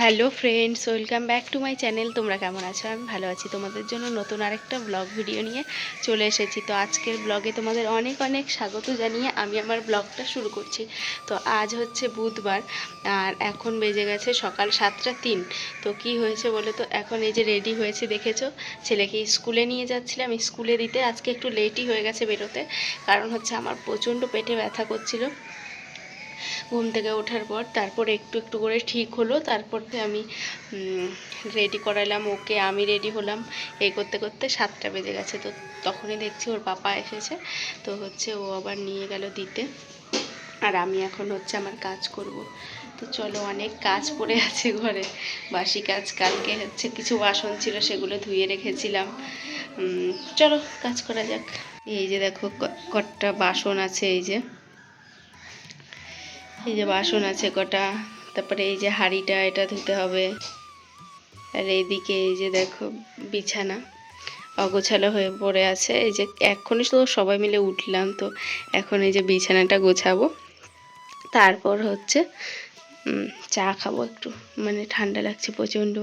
Hello friends welcome back to my channel তোমরা কেমন আছো? আমি ভালো আছি। তোমাদের জন্য নতুন আরেকটা ব্লগ ভিডিও নিয়ে চলে এসেছি। তো আজকের ব্লগে তোমাদের অনেক অনেক স্বাগত জানিয়ে আমি আমার ব্লগটা শুরু করছি। তো আজ হচ্ছে বুধবার, আর এখন বেজে গেছে সকাল সাতটা তিন। তো কি হয়েছে বলে তো? এখন এই যে রেডি হয়েছে, দেখেছ? ছেলেকে স্কুলে নিয়ে যাচ্ছিলাম। স্কুলে দিতে আজকে একটু লেটই হয়ে গেছে বেরোতে। কারণ হচ্ছে আমার প্রচণ্ড পেটে ব্যথা করছিল। ঘুম থেকে ওঠার পর তারপর একটু একটু করে ঠিক হলো তারপর আমি রেডি করালাম ওকে আমি রেডি হলাম। এই করতে করতে সাতটা বেজে গেছে, তো তখনই দেখছি ওর পাপা এসেছে, তো হচ্ছে ও আবার নিয়ে গেল দিতে। আর আমি এখন হচ্ছে আমার কাজ করব। তো চলো অনেক কাজ পড়ে আছে ঘরে। বাসি কাজ, কালকে হচ্ছে কিছু বাসন ছিল সেগুলো ধুয়ে রেখেছিলাম। চলো কাজ করা যাক। এই যে দেখো কটা বাসন আছে, এই যে। এই যে বাসন আছে কটা, তারপরে এই যে হাঁড়িটা, এটা ধুতে হবে। আর এইদিকে এই যে দেখো বিছানা অগোছালো হয়ে পড়ে আছে। এই যে এখনই তো সবাই মিলে উঠলাম, তো এখন এই যে বিছানাটা গোছাবো। তারপর হচ্ছে চা খাব একটু। মানে ঠান্ডা লাগছে প্রচণ্ড।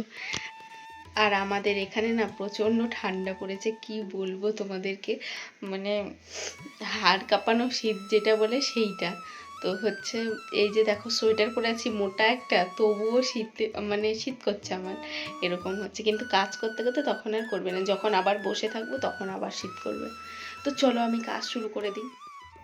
আর আমাদের এখানে না প্রচণ্ড ঠান্ডা পড়েছে, কি বলব তোমাদেরকে? মানে হাড় কাঁপানো শীত যেটা বলে সেইটা। তো হচ্ছে এই যে দেখো সোয়েটার পরে আছি, মোটা একটা, তবুও শীত মানে শীত করছে আমার, এরকম হচ্ছে। কিন্তু কাজ করতে করতে তখন আর করবে না, যখন আবার বসে থাকব তখন আবার শীত করবে। তো চলো আমি কাজ শুরু করে দিই।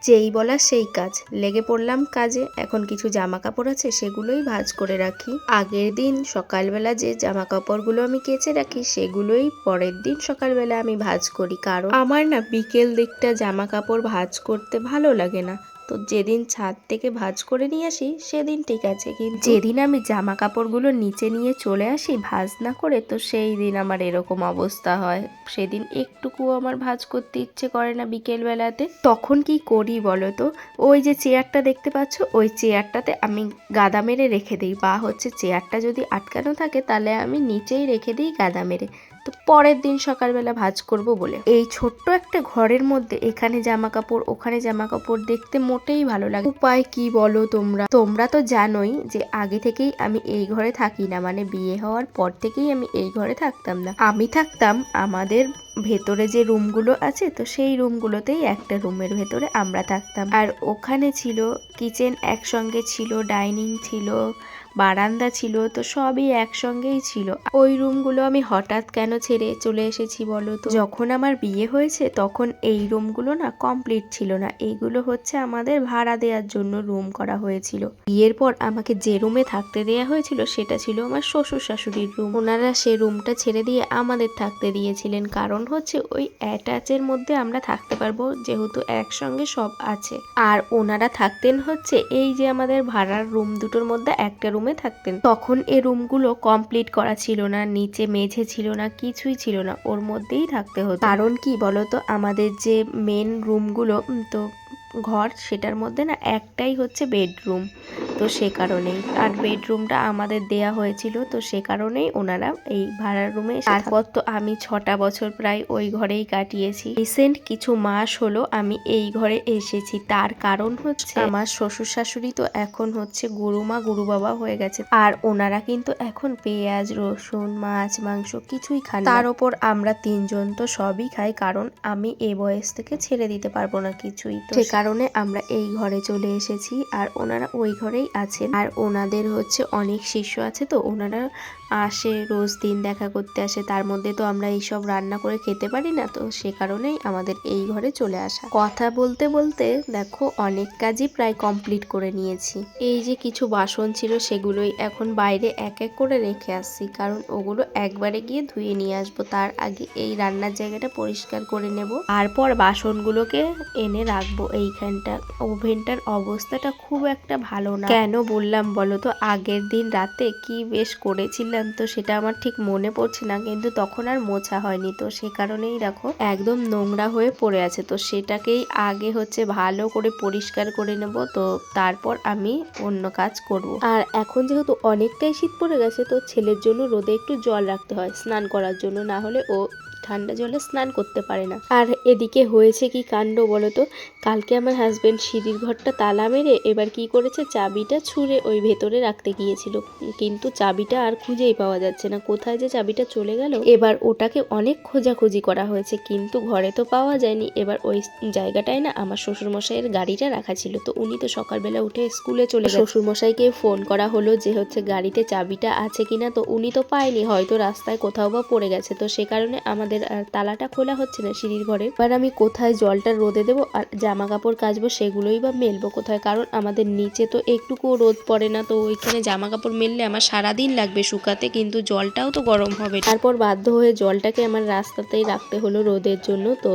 যেই বলা সেই কাজ, লেগে পড়লাম কাজে, এখন কিছু জামা কাপড় আছে সেগুলোই ভাজ করে রাখি। আগের দিন সকালবেলা যে জামা কাপড়গুলো আমি কেচে রাখি, সেগুলোই পরের দিন সকালবেলা আমি ভাজ করি। কারণ আমার না বিকেল দিকটা জামা কাপড় ভাঁজ করতে ভালো লাগে না। তো যেদিন ছাদ থেকে ভাঁজ করে নিয়ে আসি, সেদিন ঠিক আছে কিন্তু যেদিন আমি জামা কাপড়গুলো নিচে নিয়ে চলে আসি, ভাঁজ না করে, তো সেই দিন আমার এরকম অবস্থা হয়। সেদিন একটুকু আমার ভাঁজ করতে ইচ্ছে করে না বিকেল বেলাতে তখন কি করি বলো তো? ওই যে চেয়ারটা দেখতে পাচ্ছ, ওই চেয়ারটাতে আমি গাদা মেরে রেখে দিই। বা হচ্ছে চেয়ারটা যদি আটকানো থাকে, তাহলে আমি নিচেই রেখে দিই গাদা মেরে। তো পরের দিন সকালবেলা ভাঁজ করব বলে। এই ছোট্ট একটা ঘরের মধ্যে এখানে জামা কাপড় ওখানে জামা কাপড় দেখতে মোটেই ভালো লাগে উপায় কি বলো তোমরা? তোমরা তো জানোই যে আগে থেকেই আমি এই ঘরে থাকি না মানে বিয়ে হওয়ার পর থেকেই আমি এই ঘরে থাকতাম না। আমি থাকতাম আমাদের ভেতরে যে রুমগুলো আছে, তো সেই রুমগুলোতেই একটা রুমের ভেতরে আমরা থাকতাম। আর ওখানে ছিল, কিচেন একসঙ্গে ছিল, ডাইনিং ছিল বারান্দা ছিল, তো সবই একসঙ্গেই ছিল। ওই রুমগুলো আমি হঠাৎ কেন ছেড়ে চলে এসেছি বলো তো? যখন আমার বিয়ে হয়েছে, তখন এই রুমগুলো না কমপ্লিট ছিল না। এইগুলো হচ্ছে আমাদের ভাড়া দেওয়ার জন্য রুম করা হয়েছিল। বিয়ের পর আমাকে যে রুমে থাকতে দেওয়া হয়েছিল, সেটা ছিল আমার শ্বশুর শাশুড়ির রুম ওনারা সে রুমটা ছেড়ে দিয়ে আমাদের থাকতে দিয়েছিলেন। কারণ হচ্ছে ওই অ্যাটাচের মধ্যে আমরা থাকতে পারব, যেহেতু একসঙ্গে সব আছে। আর ওনারা থাকতেন হচ্ছে এই যে আমাদের ভাড়ার রুম দুটোর মধ্যে একটা রুমে থাকতেন। তখন এ রুমগুলো কমপ্লিট করা ছিল না, নিচে মেঝে ছিল না, কিছুই ছিল না, ওর মধ্যেই থাকতে হতো। কারণ কি বলতো, আমাদের যে মেন রুমগুলো তো ঘর সেটার মধ্যে না একটাই হচ্ছে বেডরুম তো সে কারণেই। আর বেডরুমটা আমাদের দেয়া হয়েছিল, তো সে কারণেই ওনারা এই ভাড়ার রুমে তারপর তো আমি ছটা বছর প্রায় ওই ঘরেই কাটিয়েছি। রিসেন্ট কিছু মাস হলো আমি এই ঘরে এসেছি। তার কারণ হচ্ছে আমার শ্বশুর শাশুড়ি তো এখন হচ্ছে গুরুমা গুরু বাবা হয়ে গেছে। আর ওনারা কিন্তু এখন পেঁয়াজ, রসুন, মাছ, মাংস কিছুই খান তার ওপর আমরা তিনজন তো সবই খাই, কারণ আমি এ বয়স থেকে ছেড়ে দিতে পারব না কিছুই। তো সে কারণে আমরা এই ঘরে চলে এসেছি। আর ওনারা ওই ঘরেই আছেন। আর ওনাদের হচ্ছে অনেক শিষ্য আছে তো ওনারা আসে, রোজ দিন দেখা করতে আসে, তার মধ্যে তো আমরা এইসব রান্না করে খেতে পারি না, তো সে কারণেই আমাদের এই ঘরে চলে আসা। কথা বলতে বলতে দেখো অনেক কাজই প্রায় কমপ্লিট করে নিয়েছি। এই যে কিছু বাসন ছিল সেগুলোই এখন বাইরে এক এক করে রেখে আসছি, কারণ ওগুলো একবারে গিয়ে ধুয়ে নিয়ে আসব, তার আগে এই রান্নার জায়গাটা পরিষ্কার করে নেব। তারপর বাসনগুলোকে এনে রাখব এইখানটা ওভেনটার অবস্থাটা খুব একটা ভালো না। কেন বললাম বলো তো, আগের দিন রাতে কি বেশ করেছিলাম তো সেটা আমার ঠিক মনে পড়ছে না, কিন্তু তখন আর মোছা হয়নি। তো সে কারণেই দেখো, একদম নোংরা হয়ে পড়ে আছে। তো সেটাকেই আগে হচ্ছে ভালো করে পরিষ্কার করে নেব, তো তারপর আমি অন্য কাজ করব। আর এখন যেহেতু অনেকটাই শীত পড়ে গেছে, তো ছেলের জন্য রোদে একটু জল রাখতে হয়, স্নান করার জন্য। না হলে ও ঠান্ডা জলে স্নান করতে পারে না। আর এদিকে হয়েছে কি কাণ্ড বলো তো কালকে আমার হাজব্যান্ড সিঁড়ির ঘরটা তালা মেরে এবার কি করেছে? চাবিটা ছুঁড়ে ওই ভেতরে রাখতে গিয়েছিল। কিন্তু চাবিটা আর খুঁজেই পাওয়া যাচ্ছে না। কোথায় যে চাবিটা চলে গেল? এবার ওটাকে অনেক খোঁজাখুঁজি করা হয়েছে। কিন্তু ঘরে তো পাওয়া যায়নি। এবার ওই জায়গাটায় না আমার শ্বশুরমশাইয়ের গাড়িটা রাখা ছিল। তো উনি তো সকালবেলা উঠে স্কুলে চলে শ্বশুরমশাইকে ফোন করা হলো যে হচ্ছে গাড়িতে চাবিটা আছে কিনা? তো উনি তো পায়নি। হয়তো রাস্তায় কোথাও বা পড়ে গেছে। তো সে কারণে আমাদের আর তালাটা খোলা হচ্ছে না সিঁড়ির ঘরে। এবার আমি কোথায় জলটা রোদে দেবো আর জামা কাপড় কাচবো সেগুলোই বা মেলবো কোথায়? কারণ আমাদের নিচে তো একটুকুও রোদ পড়ে না, তো ওইখানে জামা কাপড় মেললে আমার সারাদিন লাগবে শুকাতে, কিন্তু জলটাও তো গরম হবে তারপর বাধ্য হয়ে জলটাকে আমার রাস্তাতেই রাখতে হলো রোদের জন্য, তো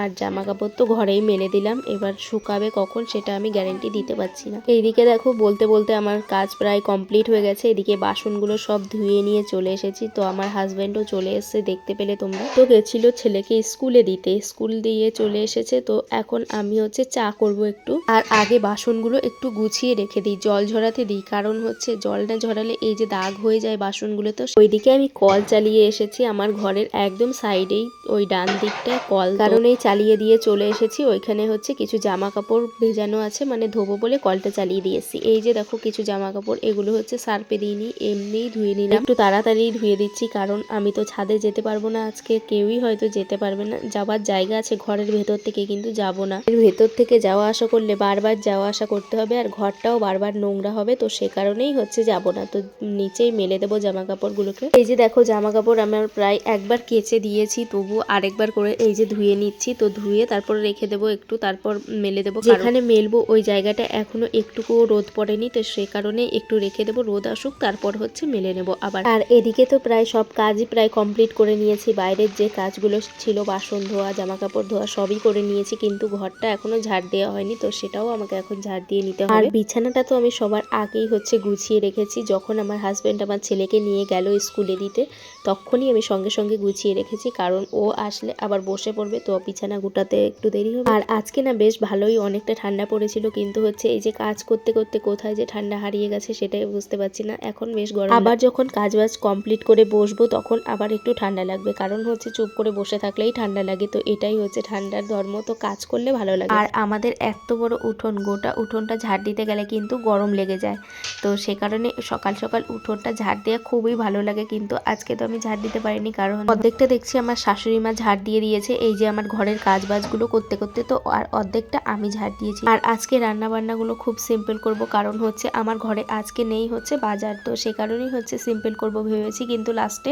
আর জামা কাপড় তো ঘরেই মেলে দিলাম। এবার শুকাবে কখন সেটা আমি গ্যারেন্টি দিতে পারছি না। এইদিকে দেখো, বলতে বলতে আমার কাজ প্রায় কমপ্লিট হয়ে গেছে। এদিকে বাসনগুলো সব ধুয়ে নিয়ে চলে এসেছি, তো আমার হাজব্যান্ডও চলে এসেছে, দেখতে পেলে তোমরা। তো গেছিল ছেলেকে স্কুলে দিতে। স্কুল দিয়ে চলে এসেছে, তো এখন আমি হচ্ছে চা করব একটু। আর আগে বাসনগুলো একটু গুছিয়ে রেখে দিই, জল ঝরাতে দিই। কারণ হচ্ছে জল না ঝরালে এই যে দাগ হয়ে যায় বাসনগুলো, তো ওইদিকে আমি কল চালিয়ে এসেছি আমার ঘরের একদম সাইডেই, ওই ডান দিকটায় কল। কারণেই চালিয়ে দিয়ে চলে এসেছি, ওইখানে হচ্ছে কিছু জামা কাপড় ভেজানো আছে মানে ধোবো বলে কলটা চালিয়ে দিয়েছি এই যে দেখো কিছু জামা কাপড় এগুলো হচ্ছে সার্পে দিইনি, এমনিই ধুয়ে নিলাম। একটু তাড়াতাড়ি ধুয়ে দিচ্ছি, কারণ আমি তো ছাদে যেতে পারব না আজকে। কেউই হয়তো যেতে পারবে না। যাওয়ার জায়গা আছে ঘরের ভেতর থেকে কিন্তু যাব না। এর ভেতর থেকে যাওয়া আসা করলে বারবার যাওয়া আসা করতে হবে আর ঘরটাও বারবার নোংরা হবে তো সে কারণেই হচ্ছে যাব না। তো নিচেই মেলে দেবো জামা কাপড়গুলোকে এই যে দেখো জামা কাপড় আমার প্রায় একবার কেচে দিয়েছি তবু আরেকবার করে এই যে ধুয়ে নিচ্ছি। তো ধুয়ে তারপর রেখে দেবো একটু তারপর মেলে দেবো যেখানে মেলবো ওই জায়গাটা এখনও একটুকুও রোদ পড়েনি তো সে কারণে একটু রেখে দেবো রোদ আসুক তারপর হচ্ছে মেলে নেব আবার। আর এদিকে তো প্রায় সব কাজই প্রায় কমপ্লিট করে নিয়েছি বাইরের যে কাজগুলো ছিল বাসন ধোয়া জামা কাপড় ধোয়া সবই করে নিয়েছি কিন্তু ঘরটা এখনও ঝাড় দেওয়া হয়নি তো সেটাও আমাকে এখন ঝাড় দিয়ে নিতে হবে। আর বিছানাটা তো আমি সবার আগেই হচ্ছে গুছিয়ে রেখেছি। যখন আমার হাজব্যান্ড আমার ছেলেকে নিয়ে গেল স্কুলে দিতে তখনই আমি সঙ্গে সঙ্গে গুছিয়ে রেখেছি কারণ ও আসলে আবার বসে পড়বে তো বিছানা গুটাতে একটু দেরি হবে। আর আজকে না বেশ ভালোই অনেকটা ঠান্ডা পড়েছিল কিন্তু হচ্ছে এই যে কাজ করতে করতে কোথায় যে ঠান্ডা হারিয়ে গেছে সেটাই বুঝতে পারছি না এখন বেশ গরম আবার যখন কাজ বাজ কমপ্লিট করে বসবো তখন আবার একটু ঠান্ডা লাগবে কারণ হচ্ছে চুপ করে বসে থাকলেই ঠান্ডা লাগে। তো এটাই হচ্ছে ঠান্ডার ধর্ম। তো কাজ করলে ভালো লাগে। আর আমাদের এত বড় উঠোন, গোটা উঠোনটা ঝাড় দিতে গেলে কিন্তু গরম লেগে যায়। তো সে কারণে সকাল সকাল উঠোনটা ঝাড় দেওয়া খুবই ভালো লাগে। কিন্তু আজকে তো আমি ঝাড় দিতে পারিনি কারণ অর্ধেকটা দেখছি আমার শাশুড়ি মা ঝাড় দিয়ে দিয়েছে। এই যে আমার ঘরের কাজ বাজগুলো করতে করতে তো আর অর্ধেকটা আমি ঝাড় দিয়েছি। আর আজকে রান্না বান্নাগুলো খুব সিম্পল করব কারণ হচ্ছে আমার ঘরে আজকে নেই হচ্ছে বাজার। তো সে কারণেই হচ্ছে সিম্পল করব ভেবেছি। কিন্তু লাস্টে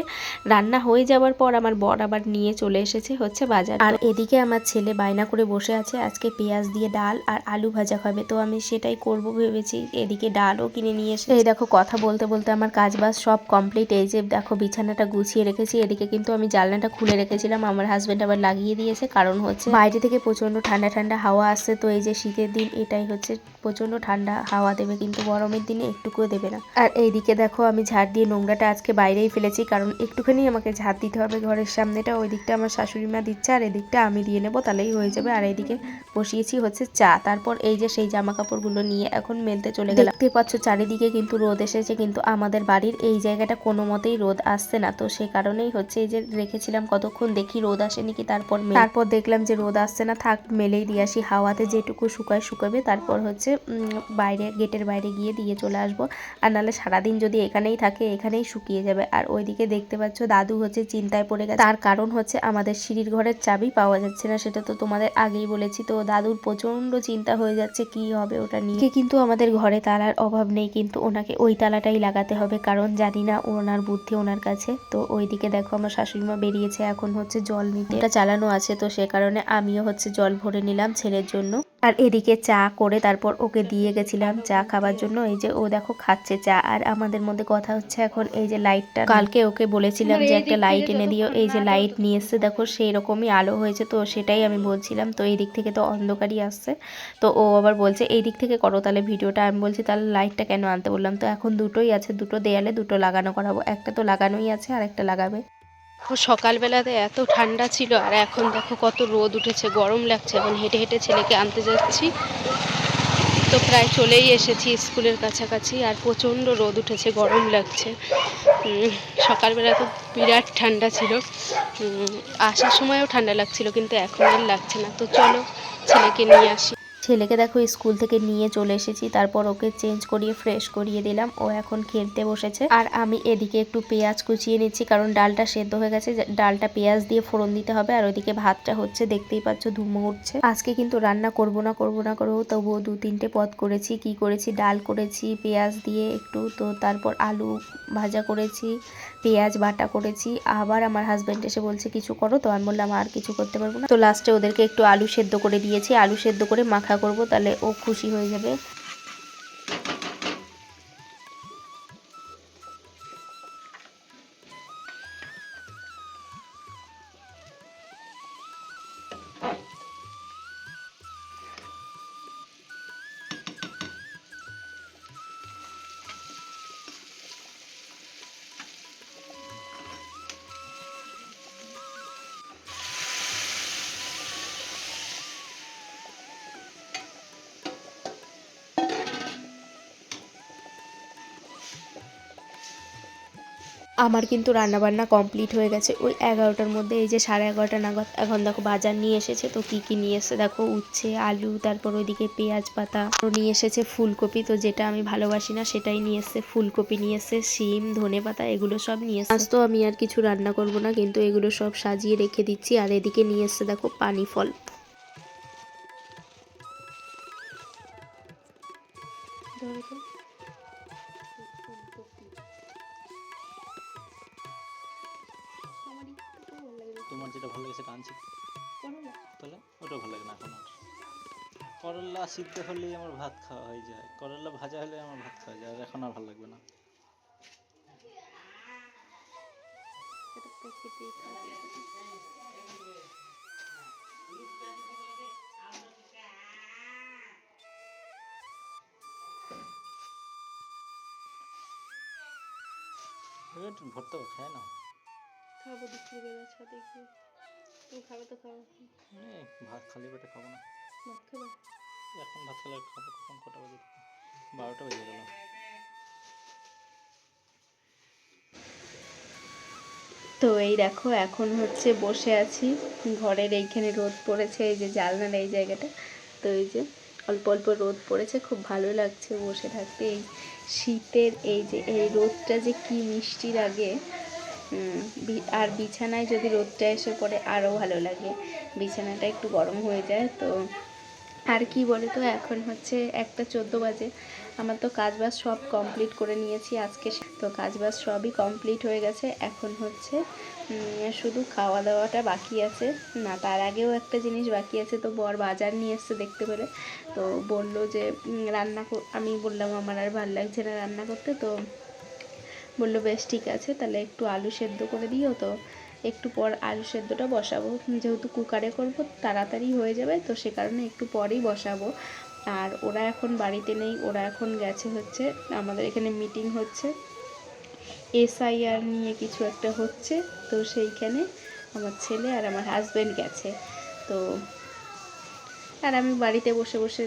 রান্না হয়ে যাওয়ার পর আমার বর আবার নিয়ে চলে এসেছে হচ্ছে বাজার আর এদিকে আমার ছেলে বায়না করে বসে আছে আজকে পেঁয়াজ দিয়ে ডাল আর আলু ভাজা খাবে। তো আমি সেটাই করব ভেবেছি এদিকে ডালও কিনে নিয়ে এসে এই দেখো কথা বলতে বলতে আমার কাজ বাজ সব কমপ্লিট এই যে দেখো বিছানাটা গুছিয়ে রেখেছি এদিকে কিন্তু আমি জানলাটা খুলে রেখেছিলাম আমার হাজবেন্ড আবার লাগিয়ে দিয়েছে কারণ হচ্ছে বাইরে থেকে প্রচণ্ড ঠান্ডা ঠান্ডা হাওয়া আসছে তো এই যে শীতের দিন এটাই হচ্ছে প্রচণ্ড ঠান্ডা হাওয়া দেবে কিন্তু গরমের দিনে একটুকুও দেবে না। আর এইদিকে দেখো আমি ঝাড় দিয়ে নোংরাটা আজকে বাইরেই ফেলেছি কারণ একটুখানি আমাকে ঝাড় দিতে হবে ঘরের সামনেটা ওই দিকটা আমার শাশুড়ি মা দিচ্ছে আর এদিকটা আমি দিয়ে নেব তাহলেই হয়ে যাবে। আর এইদিকে বসিয়েছি হচ্ছে চা। তারপর এই যে সেই জামা কাপড়গুলো নিয়ে এখন মেলতে চলে গেলাম। দেখতে পাচ্ছ চারিদিকে কিন্তু রোদ এসেছে কিন্তু আমাদের বাড়ির এই জায়গাটা কোনো মতেই রোদ আসছে না। তো সে কারণেই হচ্ছে এই যে রেখেছিলাম কতক্ষণ দেখি রোদ আসে নাকি তারপর তারপর দেখলাম যে রোদ আসছে না থাক মেলেই দিয়ে আসি। হাওয়াতে যেটুকু শুকায় শুকাবে তারপর হচ্ছে বাইরে গেটের বাইরে গিয়ে দিয়ে চলে আসব। আর নাহলে সারাদিন যদি এখানেই থাকে এখানেই শুকিয়ে যাবে। আর ওইদিকে দেখতে পাচ্ছ দাদু হচ্ছে চিন্তায় পড়ে গেছে। তার কারণ হচ্ছে আমাদের সিঁড়ির ঘরের চাবি পাওয়া যাচ্ছে না সেটা তো তোমাদের আগেই বলেছি। তো দাদুর প্রচণ্ড চিন্তা হয়ে যাচ্ছে কি হবে ওটা নিয়ে। কিন্তু আমাদের ঘরে তালার অভাব নেই কিন্তু ওনাকে ওই তালাটাই লাগাতে হবে কারণ জানি না ওনার বুদ্ধি ওনার কাছে। তো ওইদিকে দেখো আমার শাশুড়িমা বেরিয়েছে এখন হচ্ছে জল নিতে। এটা চালানো আছে তো সে কারণে আমিও হচ্ছে জল ভরে নিলাম ছেলের জন্য। আর এদিকে চা করে তারপর ওকে দিয়ে গেছিলাম চা খাবার জন্য। এই যে ও দেখো খাচ্ছে চা আর আমাদের মধ্যে কথা হচ্ছে এখন এই যে লাইটটা কালকে ওকে বলেছিলাম যে একটা লাইট এনে দিও এই যে লাইট নিয়ে এসছে দেখো সেই রকমই আলো হয়েছে, তো সেটাই আমি বলছিলাম। তো এই দিক থেকে তো অন্ধকারই আসছে। তো ও আবার বলছে এই দিক থেকে করো তাহলে ভিডিওটা। আমি বলছি, তাহলে লাইটটা কেন আনতে? বললাম, তো এখন দুটোই আছে, দুটো দেয়ালে, দুটো লাগানো করাবো। একটা তো লাগানোই আছে, আর একটা লাগাবে। সকালবেলাতে এত ঠান্ডা ছিল, আর এখন দেখো কত রোদ উঠেছে, গরম লাগছে। এখন হেঁটে হেঁটে ছেলেকে আনতে যাচ্ছি। তো প্রায় চলেই এসেছি স্কুলের কাছাকাছি আর প্রচণ্ড রোদ উঠেছে, গরম লাগছে। সকালবেলা তো বিরাট ঠান্ডা ছিল। আসার সময়ও ঠান্ডা লাগছিল কিন্তু এখন আর লাগছে না। তো চলো ছেলেকে নিয়ে আসি। ছেলেকে দেখো স্কুল থেকে নিয়ে চলে এসেছি। তারপর ওকে চেঞ্জ করিয়ে ফ্রেশ করিয়ে দিলাম। ও এখন খেলতে বসেছে। আর আমি এদিকে একটু পেঁয়াজ কুচিয়ে নিচ্ছি, কারণ ডালটা সেদ্ধ হয়ে গেছে। ডালটা পেঁয়াজ দিয়ে ফোড়ন দিতে হবে। আর ওইদিকে ভাতটা হচ্ছে, দেখতেই পাচ্ছ ধুমো উঠছে। আজকে কিন্তু রান্না করব না করব না, করব। তবুও দু তিনটে পদ করেছি। কি করেছি? ডাল করেছি, পেঁয়াজ দিয়ে একটু। তো তারপর আলু ভাজা করেছি। পেঁয়াজ বাটা করেছি। আবার আমার হাজব্যান্ড এসে বলছে, কিছু করো তো? আমি বললাম, আর কিছু করতে পারব না। তো লাস্টে ওদেরকে একটু আলু সেদ্ধ করে দিয়েছি। আলু সেদ্ধ করে মাখা করব, তাহলে ও খুশি হয়ে যাবে। আমার কিন্তু রান্নাবান্না কমপ্লিট হয়ে গেছে। ওই এগারোটার মধ্যে এই যে সাড়ে এগারোটা নাগাদ এখন দেখো বাজার নিয়ে এসেছে, তো কি কি নিয়ে এসেছে? দেখো উচ্ছে, আলু, তারপর ওইদিকে পেঁয়াজ পাতা নিয়ে এসেছে ফুলকপি, তো যেটা আমি ভালোবাসি না সেটাই নিয়ে এসেছে। ফুলকপি নিয়ে এসেছে, শিম, ধনে পাতা, এগুলো সব নিয়ে এসেছে। আজ তো আমি আর কিছু রান্না করব না, কিন্তু এগুলো সব সাজিয়ে রেখে দিচ্ছি। আর এদিকে নিয়ে এসেছে দেখো পানি ফল। সিদ্ধ হলেই আমার ভাত খাওয়া হয়ে যায়। করলা ভাজা হলে আমার ভাত খাওয়া যায় আর এখন আর ভালো লাগবে না। ভর্তা খায় না খাব দুপুরবেলা ছাদে গিয়ে। তুমি খাবে তো খাও। ভাত খালি পেটে খাব না। ভাত খাবে এখন ভাত খেলে খাব, কখন কটা বাজে বারোটা বেজে গেল। তো এই দেখো, এখন হচ্ছে বসে আছি। ঘরের এইখানে রোদ পড়েছে, এই যে জানলার এই জায়গাটা। তো এই যে অল্প অল্প রোদ পড়েছে, খুব ভালো লাগছে বসে থাকতে। এই শীতের এই যে, এই রোদটা যে কি মিষ্টি লাগে। আর বিছানায় যদি রোদটা এসে পড়ে আরও ভালো লাগে। বিছানাটা একটু গরম হয়ে যায়, তো আর কি বলে তো এখন হচ্ছে একটা চোদ্দ বাজে। আমার তো কাজবাজ সব কমপ্লিট করে নিয়েছি আজকে। তো কাজবাজ সবই কমপ্লিট হয়ে গেছে। এখন হচ্ছে শুধু খাওয়া দাওয়াটা বাকি আছে। না, তার আগেও একটা জিনিস বাকি আছে। তো বর বাজার নিয়ে এসছে দেখতে পেলে। তো বলল যে রান্না আমি বললাম আমার আর ভালো লাগছে না রান্না করতে। তো বলল, বেশ, ঠিক আছে। তাহলে একটু আলু সেদ্ধ করে দিও তো। একটু পর আলু সেদ্ধটা বসাবো। যেহেতু কুকারে করব, তাড়াতাড়ি হয়ে যাবে, তো সে কারণে একটু পরেই বসাবো। আর ওরা এখন বাড়িতে নেই, ওরা এখন গেছে হচ্ছে, আমাদের এখানে মিটিং হচ্ছে। এসআইআর নিয়ে কিছু একটা হচ্ছে, তো সেইখানে আমার ছেলে আর আমার হাজব্যান্ড গেছে। তো আর আমি বাড়িতে বসে বসে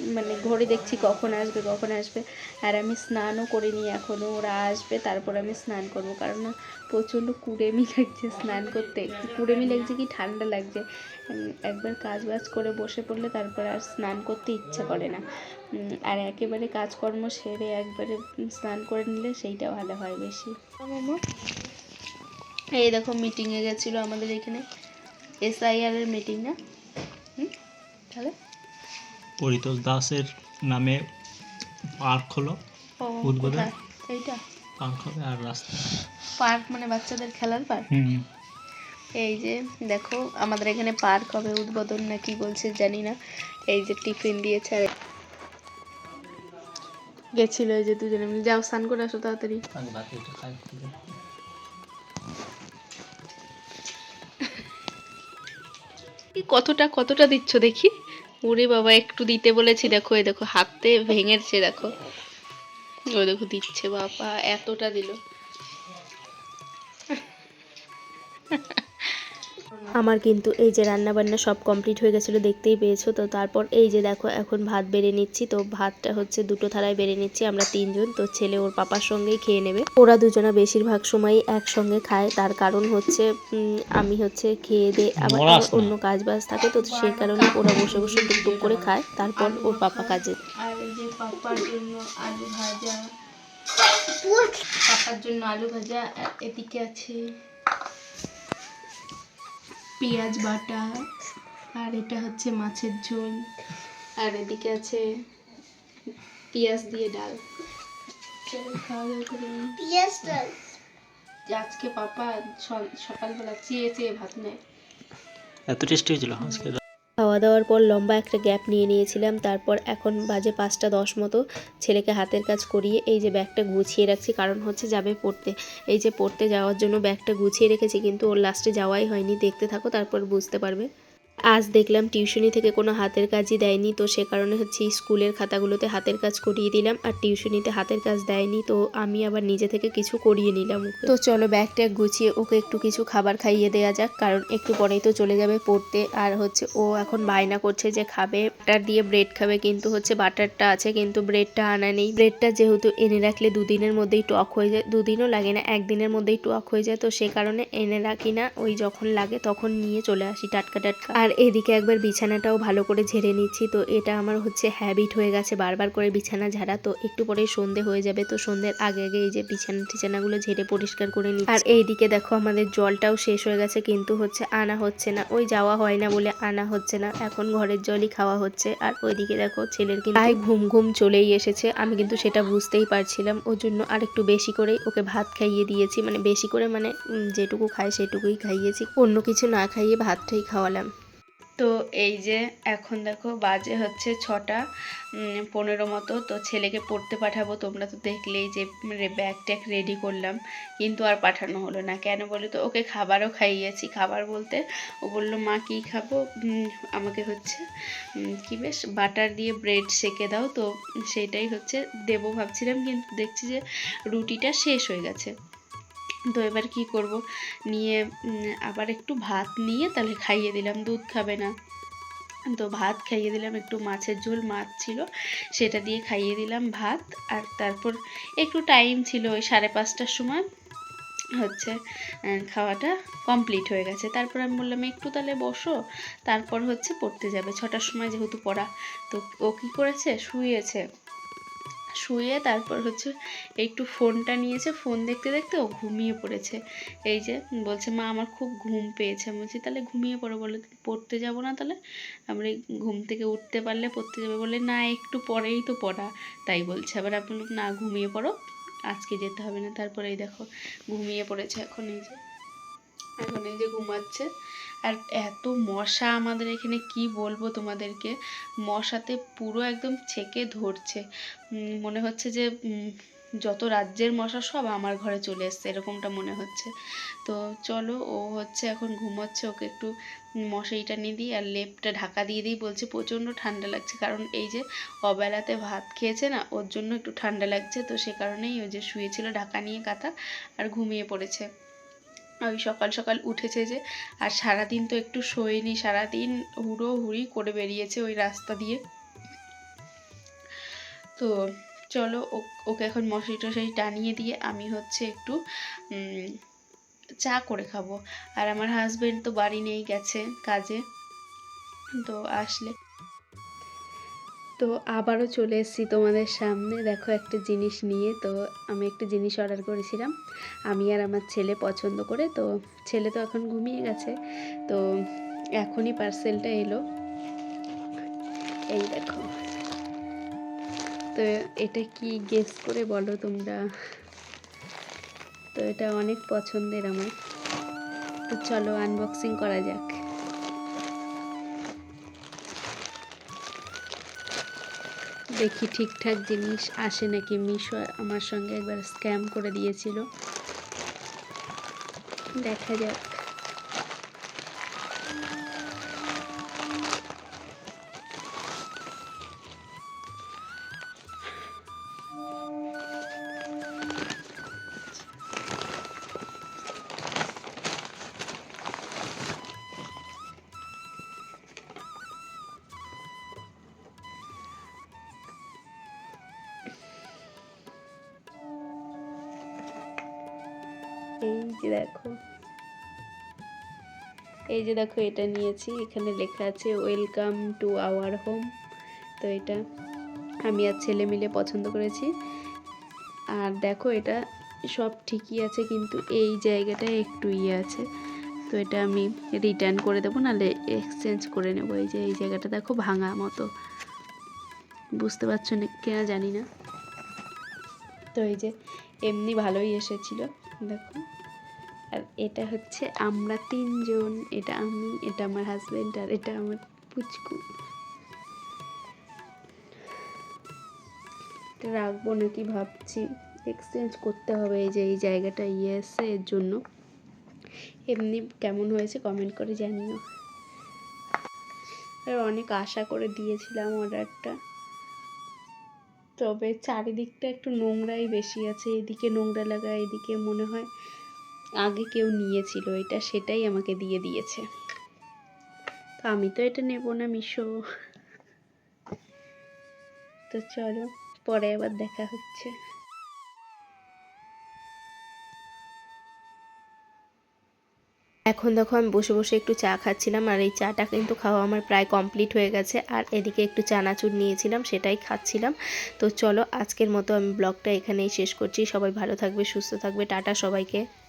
মানে ঘড়ি দেখছি কখন আসবে কখন আসবে। আর আমি স্নানও করিনি এখনও ওরা আসবে, তারপর আমি স্নান করব। কারণ না, প্রচণ্ড কুড়েমি লাগছে স্নান করতে। কুড়েমি লাগছে কি, ঠান্ডা লাগছে। একবার কাজ বাজ করে বসে পড়লে তারপর আর স্নান করতে ইচ্ছা করে না। আর একেবারে কাজকর্ম সেরে একবারে স্নান করে নিলে সেইটা ভালো হয় বেশি। এই দেখো মিটিংয়ে গেছিল আমাদের এখানে। এসআইআর এর মিটিং না? হুম? তাহলে? পরিতোষ দাসের নামে পার্ক হলো উদ্বোধন? এইটা? পার্ক হবে আর রাস্তা। পার্ক মানে বাচ্চাদের খেলার পার্ক? এই যে দেখো আমাদের এখানে পার্ক হবে উদ্বোধন না কি বলছে জানি না। এই যে টিফিন দিয়েছে আর গেছিল এই যে দুজনে মিলে। যাও স্নান করে আসো তাড়াতাড়ি। কতটা কতটা দিচ্ছ দেখি? ওরে বাবা, একটু দিতে বলেছি, দেখো, এই দেখো, হাতে ভেঙেছে, দেখো। ও দেখো, দিচ্ছে, বাবা, এতটা দিল। আমার কিন্তু এই যে রান্না বান্না সব কমপ্লিট হয়ে গেছিল দেখতেই পেয়েছ? তো তারপর এই যে দেখো এখন ভাত বেড়ে নিচ্ছি। তো ভাতটা হচ্ছে দুটো থালায় বেড়ে নিচ্ছি আমরা তিনজন। তো ছেলে ওর পাপার সঙ্গেই খেয়ে নেবে। ওরা দুজনা বেশিরভাগ সময় একসঙ্গে খায়। তার কারণ হচ্ছে আমি হচ্ছে খেয়ে দিয়ে আবার আমার অন্য কাজ বাজ থাকে। তো সেই কারণে ওরা বসে বসে টুকটুক করে খায়। তারপর ওর পাপা কাজে আর এই যে পাপার জন্য আলু ভাজা পাপার জন্য আলু ভাজা এদিকে আছে পেঁয়াজ বাটা আর এটা হচ্ছে মাছের ঝোল। আর এদিকে আছে পেঁয়াজ দিয়ে ডাল। খাওয়া দাওয়া করে নিই। ডাল। আজকে পাপা সকালবেলা চেয়ে চেয়ে ভাত নেয়। এত টেস্টি হয়েছিল আজকে। খাওয়া দাওয়ার পর লম্বা একটা গ্যাপ নিয়ে নিয়েছিলাম, তারপর এখন বাজে পাঁচটা দশ মতো ছেলেকে হাতের কাজ করিয়ে এই যে ব্যাগটা গুছিয়ে রাখছি। কারণ হচ্ছে যাবে পড়তে। এই যে পড়তে যাওয়ার জন্য ব্যাগটা গুছিয়ে রেখেছি, কিন্তু ওর লাস্টে যাওয়াই হয়নি। দেখতে থাকো, তারপর বুঝতে পারবে। আজ দেখলাম টিউশনি থেকে কোনো হাতের কাজই দেয়নি, তো সে কারণে হচ্ছে স্কুলের খাতাগুলোতে হাতের কাজ করিয়ে দিলাম আর টিউশনিতে হাতের কাজ দেয়নি, তো আমি আবার নিজে থেকে কিছু করিয়ে নিলাম তো চলো ব্যাগটা গুছিয়ে ওকে একটু কিছু খাবার খাইয়ে দেওয়া যাক, কারণ একটু পরেই তো চলে যাবে পড়তে। আর হচ্ছে ও এখন বায়না করছে যে খাবে, বাটার দিয়ে ব্রেড খাবে, কিন্তু হচ্ছে বাটারটা আছে, কিন্তু ব্রেডটা আনা নেই। ব্রেডটা যেহেতু এনে রাখলে দুদিনের মধ্যেই টক হয়ে যায়, দুদিনও লাগে না, একদিনের মধ্যেই টক হয়ে যায়, তো সে কারণে এনে রাখি না, ওই যখন লাগে তখন নিয়ে চলে আসি টাটকা টাটকা। আর এদিকে একবার বিছানাটাও ভালো করে ঝেড়ে নিচ্ছি। তো এটা আমার হচ্ছে হ্যাবিট হয়ে গেছে বারবার করে বিছানা ঝাড়া। তো একটু পরেই সন্ধে হয়ে যাবে। তো সন্ধ্যের আগে আগে এই যে বিছানা টিছানাগুলো ঝেড়ে পরিষ্কার করে নিচ্ছি। আর এইদিকে দেখো আমাদের জলটাও শেষ হয়ে গেছে। কিন্তু হচ্ছে আনা হচ্ছে না। ওই যাওয়া হয় না বলে আনা হচ্ছে না। এখন ঘরের জলই খাওয়া হচ্ছে। আর ওইদিকে দেখো ছেলের কিন্তু প্রায় ঘুম ঘুম চলেই এসেছে। আমি কিন্তু সেটা বুঝতেই পারছিলাম। ওর জন্য আর একটু বেশি করেই ওকে ভাত খাইয়ে দিয়েছি। মানে বেশি করে মানে যেটুকু খায় সেটুকুই খাইয়েছি। অন্য কিছু না খাইয়ে ভাতটাই খাওয়ালাম। তো এই যে এখন দেখো বাজে হচ্ছে ছটা পনেরো মতো, তো ছেলেকে পড়তে পাঠাবো, তোমরা তো দেখলেই যে ব্যাগ ট্যাগ রেডি করলাম, কিন্তু আর পাঠানো হলো না। কেন বলে তো? ওকে খাবারও খাইয়েছি, খাবার বলতে ও বলল, মা, কী খাব? আমাকে হচ্ছে কি বেশ, বাটার দিয়ে ব্রেড সেকে দাও, তো সেটাই হচ্ছে, দেবো ভাবছিলাম, কিন্তু দেখছি যে রুটিটা শেষ হয়ে গেছে। তো এবার কি করব? নিয়ে আবার একটু ভাত নিয়ে তাহলে খাইয়ে দিলাম, দুধ খাবে না। তো ভাত খাইয়ে দিলাম, একটু মাছের ঝোল মাছ ছিল, সেটা দিয়ে খাইয়ে দিলাম ভাত। আর তারপর একটু টাইম ছিল, ওই সাড়ে পাঁচটার সময় হচ্ছে খাওয়াটা কমপ্লিট হয়ে গেছে। তারপর আমি বললাম, একটু তাহলে বসো, তারপর হচ্ছে পড়তে যাবে। ছটার সময় যেহেতু পড়া। তো ও কী করেছে? শুয়েছে। শুয়ে তারপর হচ্ছে একটু ফোনটা নিয়েছে, ফোন দেখতে দেখতে ও ঘুমিয়ে পড়েছে। এই যে বলছে, মা, আমার খুব ঘুম পেয়েছে। বলছি, তাহলে ঘুমিয়ে পড়ো বলে, পড়তে যাব না তাহলে? আমরা ঘুম থেকে উঠতে পারলে পড়তে যাবে বলে, না, একটু পরেই তো পড়া। তাই বলছে। আবার বললাম, না, ঘুমিয়ে পড়ো, আজকে যেতে হবে না। তারপরে এই দেখো, ঘুমিয়ে পড়েছে এখন এই যে, এখন এই যে ঘুমাচ্ছে। আর এত মশা আমাদের এখানে কি বলব তোমাদেরকে? মশাতে পুরো একদম ছেকে ধরছে। মনে হচ্ছে যে যত রাজ্যের মশা সব আমার ঘরে চলে এসছে, এরকমটা মনে হচ্ছে। তো চলো, ও হচ্ছে এখন ঘুমোচ্ছে, ওকে একটু মশারিটা নিয়ে দিই আর লেপটা ঢাকা দিয়ে দিই, বলছে প্রচণ্ড ঠান্ডা লাগছে। কারণ এই যে অবেলাতে ভাত খেয়েছে না, ওর জন্য একটু ঠান্ডা লাগছে, তো সে কারণেই ওই যে শুয়েছিল ঢাকা নিয়ে কাঁথা আর ঘুমিয়ে পড়েছে। ওই সকাল সকাল উঠেছে যে, আর সারাদিন তো একটু শোয়নি, সারাদিন হুড়ো হুড়ি করে বেরিয়েছে ওই রাস্তা দিয়ে। তো চলো ওকে এখন মশারি টশারি টানিয়ে দিয়ে আমি হচ্ছে একটু চা করে খাব। আর আমার হাজবেন্ড তো বাড়ি নেই, গেছে কাজে। তো আসলে তো আবারও চলে এসেছি তোমাদের সামনে। দেখো একটা জিনিস নিয়ে, তো আমি একটা জিনিস অর্ডার করেছিলাম। আমি আর আমার ছেলে পছন্দ করে, তো ছেলে তো এখন ঘুমিয়ে গেছে। তো এখনই পার্সেলটা এলো। এই দেখো। তো এটা কি গেস করে বলো তোমরা? তো এটা অনেক পছন্দের আমার। তো চলো আনবক্সিং করা যাক। দেখি ঠিকঠাক জিনিস আসে নাকি মিশো আমার সঙ্গে একবার স্ক্যাম করে দিয়েছিল। দেখা যাক। এই যে দেখো, এটা নিয়েছি। এখানে লেখা আছে ওয়েলকাম টু আওয়ার হোম তো এটা আমি আর ছেলে মিলে পছন্দ করেছি। আর দেখো, এটা সব ঠিকই আছে, কিন্তু এই জায়গাটায় একটু ইয়ে আছে। তো এটা আমি রিটার্ন করে দেবো, নাহলে এক্সচেঞ্জ করে নেব। এই যে, এই জায়গাটা দেখো, ভাঙা মতো। বুঝতে পারছ না, কিনা জানি না। তো এই যে, এমনি ভালোই এসেছিল, দেখো। আর এটা হচ্ছে আমরা তিনজন, এটা আমি, এটা আমার হাজব্যান্ড আর এটা আমার পুচকু। রাখব নাকি ভাবছি। এক্সচেঞ্জ করতে হবে এই যে, এই জায়গাটা ইয়ে এসছে এর জন্য। এমনি কেমন হয়েছে কমেন্ট করে জানিও। আর অনেক আশা করে দিয়েছিলাম অর্ডারটা তবে চারিদিকটা একটু নোংরাই বেশি আছে, এদিকে নোংরা লাগা, এদিকে মনে হয় আগে কেউ নিয়েছিল, এটা সেটাই আমাকে দিয়ে দিয়েছে। তো আমি তো এটা নেব না, মিশো। তো চলো, পরে আবার দেখা হচ্ছে। এখন দেখো, আমি বসে বসে একটু চা খাচ্ছিলাম, আর এই চাটা কিন্তু খাওয়া আমার প্রায় কমপ্লিট হয়ে গেছে। আর এদিকে একটু চানাচুর নিয়েছিলাম, সেটাই খাচ্ছিলাম। তো চলো, আজকের মতো আমি ব্লগটা এখানেই শেষ করছি। সবাই ভালো থাকবে, সুস্থ থাকবে। টাটা সবাইকে।